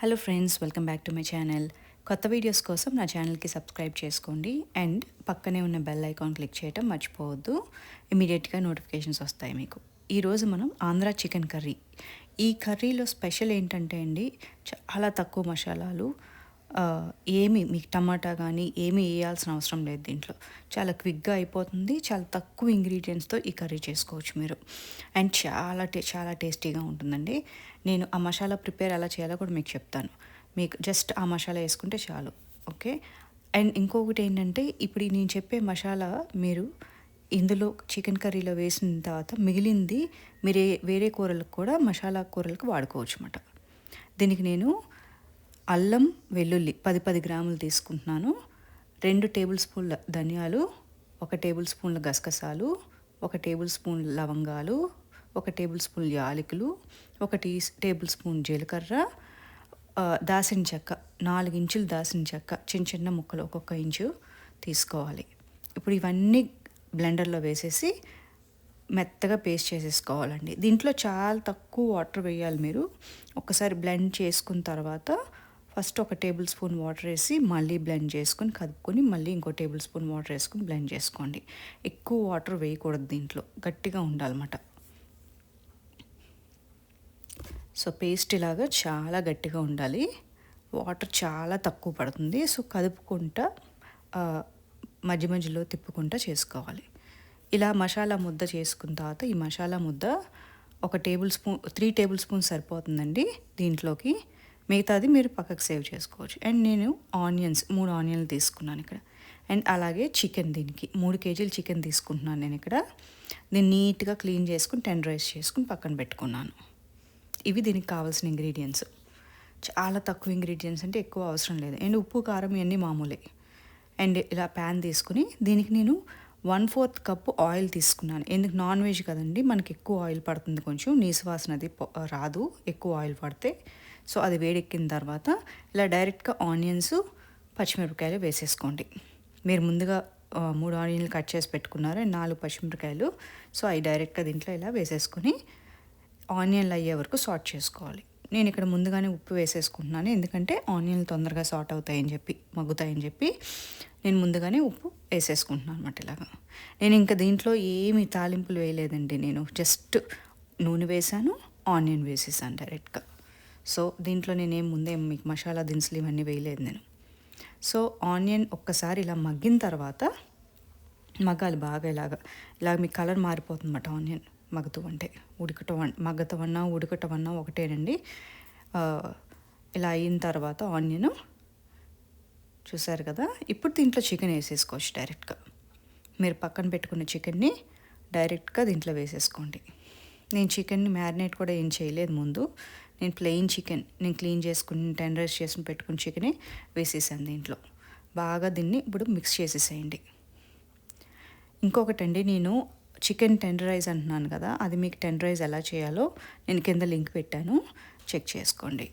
Hello friends welcome back to my channel కొత్త videos కోసం నా ఛానల్కి సబ్స్క్రైబ్ చేసుకోండి. అండ్ పక్కనే ఉన్న బెల్ ఐకాన్ క్లిక్ చేయటం మర్చిపోవద్దు. ఇమీడియట్గా నోటిఫికేషన్స్ వస్తాయి మీకు. ఈరోజు మనం ఆంధ్ర చికెన్ కర్రీ ఈ కర్రీలో స్పెషల్ ఏంటంటే అండి చాలా తక్కువ మసాలాలు ఏమి మీకు టమాటా కానీ ఏమీ వేయాల్సిన అవసరం లేదు దీంట్లో. చాలా క్విక్గా అయిపోతుంది. చాలా తక్కువ ఇంగ్రీడియంట్స్తో ఈ కర్రీ చేసుకోవచ్చు మీరు. అండ్ చాలా టే చాలా టేస్టీగా ఉంటుందండి. నేను ఆ మసాలా ప్రిపేర్ ఎలా చేయాలో కూడా మీకు చెప్తాను. మీకు జస్ట్ ఆ మసాలా వేసుకుంటే చాలు. ఓకే? అండ్ ఇంకొకటి ఏంటంటే ఇప్పుడు నేను చెప్పే మసాలా మీరు ఇందులో చికెన్ కర్రీలో వేసిన తర్వాత మిగిలింది మీరే వేరే కూరలకు కూడా మసాలా కూరలకు వాడుకోవచ్చు అన్నమాట దీనికి నేను అల్లం వెల్లుల్లి పది పది గ్రాములు తీసుకుంటున్నాను. రెండు టేబుల్ స్పూన్ల ధనియాలు ఒక టేబుల్ స్పూన్ల గసగసాలు ఒక టేబుల్ స్పూన్ లవంగాలు ఒక టేబుల్ స్పూన్ యాలకులు ఒక టీ టేబుల్ స్పూన్ జీలకర్ర దాసిన చెక్క నాలుగు ఇంచులు దాసిన చెక్క చిన్న చిన్న ముక్కలు ఒక్కొక్క ఇంచు తీసుకోవాలి. ఇప్పుడు ఇవన్నీ బ్లెండర్లో వేసేసి మెత్తగా పేస్ట్ చేసేసుకోవాలండి. దీంట్లో చాలా తక్కువ వాటర్ వేయాలి మీరు. ఒకసారి బ్లెండ్ చేసుకున్న తర్వాత ఫస్ట్ ఒక టేబుల్ స్పూన్ వాటర్ వేసి మళ్ళీ బ్లెండ్ చేసుకొని కదుపుకొని మళ్ళీ ఇంకో టేబుల్ స్పూన్ వాటర్ వేసుకొని బ్లెండ్ చేసుకోండి. ఎక్కువ వాటర్ వేయకూడదు దీంట్లో గట్టిగా ఉండాలన్నమాట. సో పేస్ట్ ఇలాగా చాలా గట్టిగా ఉండాలి. వాటర్ చాలా తక్కువ పడుతుంది. సో కదుపుకుంటా మధ్య మధ్యలో తిప్పుకుంటా చేసుకోవాలి. ఇలా మసాలా ముద్ద చేసుకున్న తర్వాత ఈ మసాలా ముద్ద ఒక table spoon three table spoon సరిపోతుందండి దీంట్లోకి. మిగతాది మీరు పక్కకు సేవ్ చేసుకోవచ్చు. అండ్ నేను ఆనియన్స్ మూడు ఆనియన్లు తీసుకున్నాను ఇక్కడ. అండ్ అలాగే చికెన్ దీనికి. మూడు కేజీలు చికెన్ తీసుకుంటున్నాను నేను ఇక్కడ. దీన్ని నీట్గా క్లీన్ చేసుకుని టెండరైజ్ చేసుకుని పక్కన పెట్టుకున్నాను. ఇవి దీనికి కావాల్సిన ఇంగ్రీడియంట్స్. చాలా తక్కువ ఇంగ్రీడియంట్స్ అంటే ఎక్కువ అవసరం లేదు. అండ్ ఉప్పు కారం ఇవన్నీ మామూలే. అండ్ ఇలా ప్యాన్ తీసుకుని దీనికి నేను వన్ ఫోర్త్ కప్పు ఆయిల్ తీసుకున్నాను. ఎందుకు? నాన్ వెజ్ కదండి మనకి ఎక్కువ ఆయిల్ పడుతుంది కొంచెం. నీసు వాసన అది రాదు. ఎక్కువ ఆయిల్ పడితే సో అది వేడెక్కిన తర్వాత ఇలా డైరెక్ట్గా ఆనియన్స్ పచ్చిమిరపకాయలు వేసేసుకోండి. మీరు ముందుగా మూడు ఆనియన్లు కట్ చేసి పెట్టుకున్నారు నాలుగు పచ్చిమిరపకాయలు. సో అవి డైరెక్ట్గా దీంట్లో ఇలా వేసేసుకొని ఆనియన్లు అయ్యే వరకు సార్ట్ చేసుకోవాలి. నేను ఇక్కడ ముందుగానే ఉప్పు వేసేసుకుంటున్నాను ఎందుకంటే ఆనియన్లు తొందరగా సార్ట్ అవుతాయని చెప్పి మగ్గుతాయని చెప్పి నేను ముందుగానే ఉప్పు వేసేసుకుంటున్నాను అనమాట ఇలాగా. నేను ఇంకా దీంట్లో ఏమి తాలింపులు వేయలేదండి నేను జస్ట్ నూనె వేసాను ఆనియన్ వేసేసాను డైరెక్ట్గా. సో దీంట్లో నేనేం ముందే మీకు మసాలా దినుసులు ఇవన్నీ వేయలేదు నేను. సో ఆనియన్ ఒక్కసారి ఇలా మగ్గిన తర్వాత మగ్గాలి బాగా ఇలాగా. ఇలా మీ కలర్ మారిపోతుందన్నమాట ఆనియన్ మగ్గుతూ అంటే ఉడకటం అన్- ఉడకటం అన్నా ఒకటేనండి. ఇలా అయిన తర్వాత ఆనియన్ చూసారు కదా? ఇప్పుడు దీంట్లో చికెన్ వేసేసుకోవచ్చు డైరెక్ట్గా. మీరు పక్కన పెట్టుకున్న చికెన్ని డైరెక్ట్గా దీంట్లో వేసేసుకోండి. నేను చికెన్ని మ్యారినేట్ కూడా ఏం చేయలేదు ముందు. నేను ప్లెయిన్ చికెన్ నేను క్లీన్ చేసుకుని టెండరైజ్ చేసుకుని పెట్టుకుని చికెనే వేసేసాను దీంట్లో. బాగా దీన్ని ఇప్పుడు మిక్స్ చేసేసేయండి. ఇంకొకటండి నేను చికెన్ టెండరైజ్ అంటున్నాను కదా అది మీకు టెండరైజ్ ఎలా చేయాలో నేను కింద లింక్ పెట్టాను. చెక్ చేసుకోండి.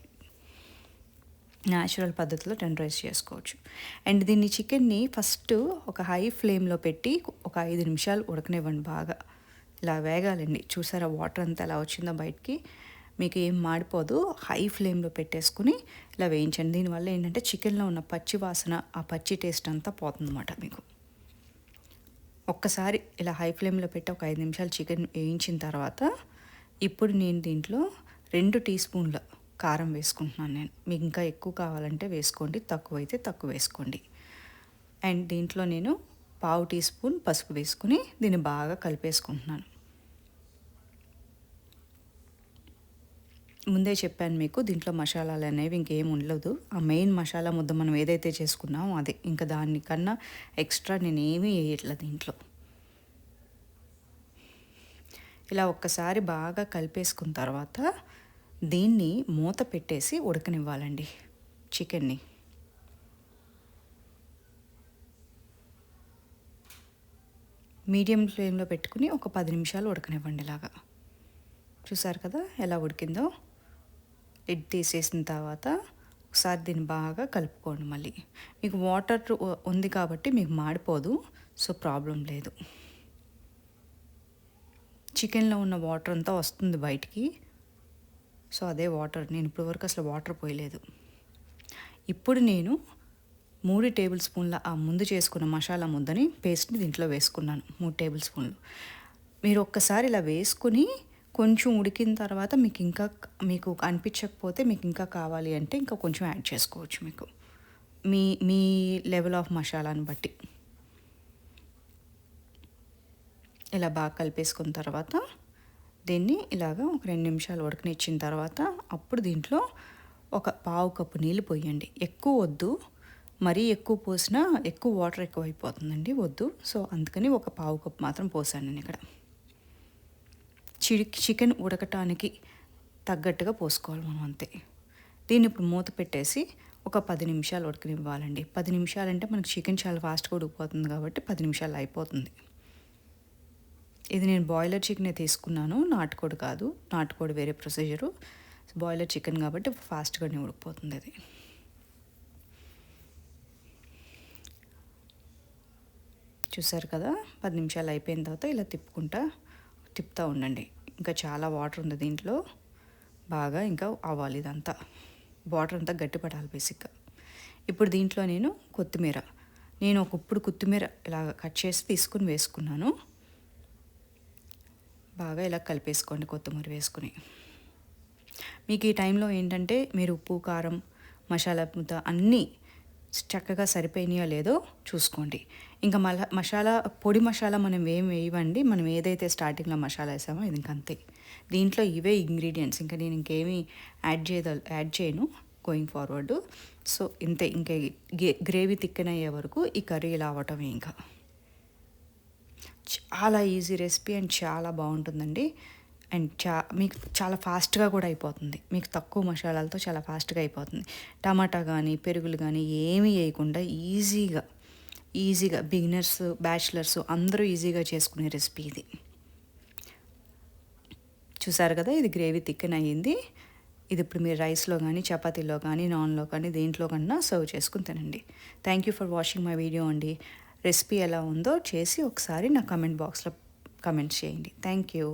న్యాచురల్ పద్ధతిలో టెండరైజ్ చేసుకోవచ్చు. అండ్ దీన్ని చికెన్ని ఫస్ట్ ఒక హై ఫ్లేమ్లో పెట్టి ఒక ఐదు నిమిషాలు ఉడకనివ్వండి బాగా. ఇలా వేగాలండి. చూసారా వాటర్ అంతా ఎలా వచ్చిందో బయటికి? మీకు ఏం మాడిపోదు. హై ఫ్లేమ్లో పెట్టేసుకుని ఇలా వేయించండి. దీనివల్ల ఏంటంటే చికెన్లో ఉన్న పచ్చి వాసన ఆ పచ్చి టేస్ట్ అంతా పోతుందన్నమాట మీకు. ఒక్కసారి ఇలా హై ఫ్లేమ్లో పెట్టి ఒక ఐదు నిమిషాలు చికెన్ వేయించిన తర్వాత ఇప్పుడు నేను దీంట్లో రెండు టీ స్పూన్ల కారం వేసుకుంటున్నాను నేను. మీకు ఇంకా ఎక్కువ కావాలంటే వేసుకోండి. తక్కువ అయితే తక్కువ వేసుకోండి. అండ్ దీంట్లో నేను పావు టీ స్పూన్ పసుపు వేసుకుని దీన్ని బాగా కలిపేసుకుంటున్నాను. ముందే చెప్పాను మీకు దీంట్లో మసాలాలు అనేవి ఇంకేం ఉండదు. ఆ మెయిన్ మసాలా ముద్ద మనం ఏదైతే చేసుకున్నామో అదే. ఇంకా దానికన్నా ఎక్స్ట్రా నేనేమి వేయట్లేదు దీంట్లో. ఇలా ఒక్కసారి బాగా కలిపేసుకున్న తర్వాత దీన్ని మూత పెట్టేసి ఉడకనివ్వాలండి చికెన్ని. మీడియం ఫ్లేమ్లో పెట్టుకుని ఒక పది నిమిషాలు ఉడకనివ్వండి ఇలాగా. చూసారు కదా ఎలా ఉడికిందో? లిడ్ తీసేసిన తర్వాత ఒకసారి దీన్ని బాగా కలుపుకోండి మళ్ళీ. మీకు వాటర్ ఉంది కాబట్టి మీకు మాడిపోదు సో ప్రాబ్లం లేదు. చికెన్లో ఉన్న వాటర్ అంతా వస్తుంది బయటికి. సో అదే వాటర్ నేను ఇప్పటివరకు అసలు వాటర్ పోయలేదు. ఇప్పుడు నేను మూడు టేబుల్ స్పూన్ల ఆ ముందు చేసుకున్న మసాలా ముద్దని పేస్ట్ని దీంట్లో వేసుకున్నాను మూడు టేబుల్ స్పూన్లు. మీరు ఒక్కసారి ఇలా వేసుకుని కొంచెం ఉడికిన తర్వాత మీకు ఇంకా మీకు అనిపించకపోతే మీకు ఇంకా కావాలి అంటే ఇంకా కొంచెం యాడ్ చేసుకోవచ్చు మీకు. మీ మీ లెవెల్ ఆఫ్ మసాలాని బట్టి. ఇలా బాగా కలిపేసుకున్న తర్వాత దీన్ని ఇలాగ ఒక రెండు నిమిషాలు ఉడకనిచ్చిన తర్వాత అప్పుడు దీంట్లో ఒక పావు కప్పు నీళ్ళు పోయండి. ఎక్కువ వద్దు. మరీ ఎక్కువ పోసినా ఎక్కువ వాటర్ ఎక్కువ అయిపోతుందండి వద్దు. సో అందుకని ఒక పావు కప్పు మాత్రం పోసాను నేను ఇక్కడ చిడి చికెన్ ఉడకటానికి తగ్గట్టుగా పోసుకోవాలి మనం అంతే. దీన్ని ఇప్పుడు మూత పెట్టేసి ఒక పది నిమిషాలు ఉడకనివ్వాలండి. పది నిమిషాలంటే మనకి చికెన్ చాలా ఫాస్ట్గా ఉడికిపోతుంది కాబట్టి పది నిమిషాలు అయిపోతుంది. ఇది నేను బాయిలర్ చికెనే తీసుకున్నాను. నాటుకోడి కాదు. నాటుకోడి వేరే ప్రొసీజరు. బాయిలర్ చికెన్ కాబట్టి ఫాస్ట్గానే ఉడికిపోతుంది అది. చూసారు కదా? పది నిమిషాలు అయిపోయిన తర్వాత ఇలా తిప్పుకుంటా తిప్పుతూ ఉండండి. ఇంకా చాలా వాటర్ ఉంది దీంట్లో. బాగా ఇంకా అవ్వాలి ఇదంతా. వాటర్ అంతా గట్టిపడాలి బేసిక్గా. ఇప్పుడు దీంట్లో నేను కొత్తిమీర. నేను ఒకప్పుడు కొత్తిమీర ఇలా కట్ చేసి తీసుకుని వేసుకున్నాను. బాగా ఇలా కలిపేసుకోండి కొత్తిమీర వేసుకుని. మీకు ఈ టైంలో ఏంటంటే మీరు ఉప్పు కారం మసాలా ముద్ద అన్నీ చక్కగా సరిపోయినాయో లేదో చూసుకోండి. ఇంకా మల మసాలా పొడి మసాలా మనం ఏం వేయవండి మనం ఏదైతే స్టార్టింగ్లో మసాలా వేసామో ఇది ఇంకంతే దీంట్లో ఇవే ఇంగ్రీడియంట్స్ ఇంకా నేను ఇంకేమీ యాడ్ చేయద యాడ్ చేయను గోయింగ్ ఫార్వర్డ్. సో ఇంతే ఇంకా గ్రేవీ థిక్కన్ అయ్యే వరకు ఈ కర్రీ ఇలా అవటమే ఇంకా. చాలా ఈజీ రెసిపీ అండ్ చాలా బాగుంటుందండి. అండ్ చా మీకు చాలా ఫాస్ట్గా కూడా అయిపోతుంది. మీకు తక్కువ మసాలాలతో చాలా ఫాస్ట్గా అయిపోతుంది. టమాటా కానీ పెరుగులు కానీ ఏమీ వేయకుండా ఈజీగా ఈజీగా బిగినర్స్ బ్యాచిలర్స్ అందరూ ఈజీగా చేసుకునే రెసిపీ ఇది. చూసారు కదా ఇది గ్రేవీ థిక్కన్ అయ్యింది. ఇది ఇప్పుడు మీరు రైస్లో కానీ చపాతీలో కానీ నాన్లో కానీ దేంట్లో కన్నా సర్వ్ చేసుకుని తినండి. Thank you for watching my video అండి. రెసిపీ ఎలా ఉందో చేసి ఒకసారి నా కమెంట్ బాక్స్లో కమెంట్ చేయండి. Thank you.